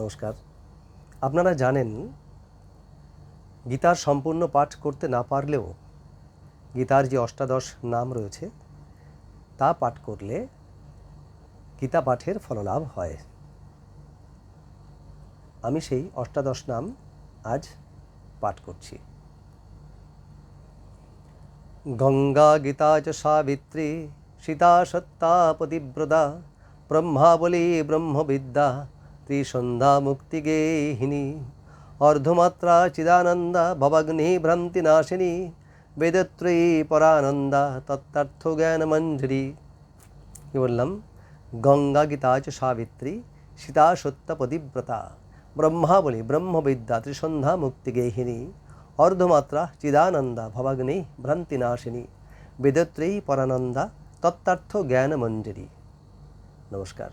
নমস্কার। আপনারা জানেন, গীতার সম্পূর্ণ পাঠ করতে না পারলেও গীতার যে অষ্টাদশ নাম রয়েছে, তা পাঠ করলে গীতা পাঠের ফললাভ হয়। আমি সেই অষ্টাদশ নাম আজ পাঠ করছি। গঙ্গা গীতা চ সাবিত্রী, সীতা সত্তা পতিব্রতা, ব্রহ্মাবলী ব্রহ্মবিদ্যা ত্রিসন্ধ্যা মুক্তিগেহিনী অর্ধমাত্রা চিদানন্দা ভবাগ্নি ভ্রান্তি নাশিনী বেদত্রয়ী পরানন্দা তত্ত্বার্থ জ্ঞান মঞ্জরি কি বললাম গঙ্গা গীতা সাবিত্রী সীতা সত্য পতিব্রতা ব্রহ্মাবলী ব্রহ্মবিদ্যা ত্রিসন্ধ্যা মুক্তিগেহিনী অর্ধমাত্রা চিদানন্দা ভবাগ্নি ভ্রান্তিনাশিনী বেদত্রেয়ী পরানন্দা তত্ত্বার্থ জ্ঞান মঞ্জরি নমস্কার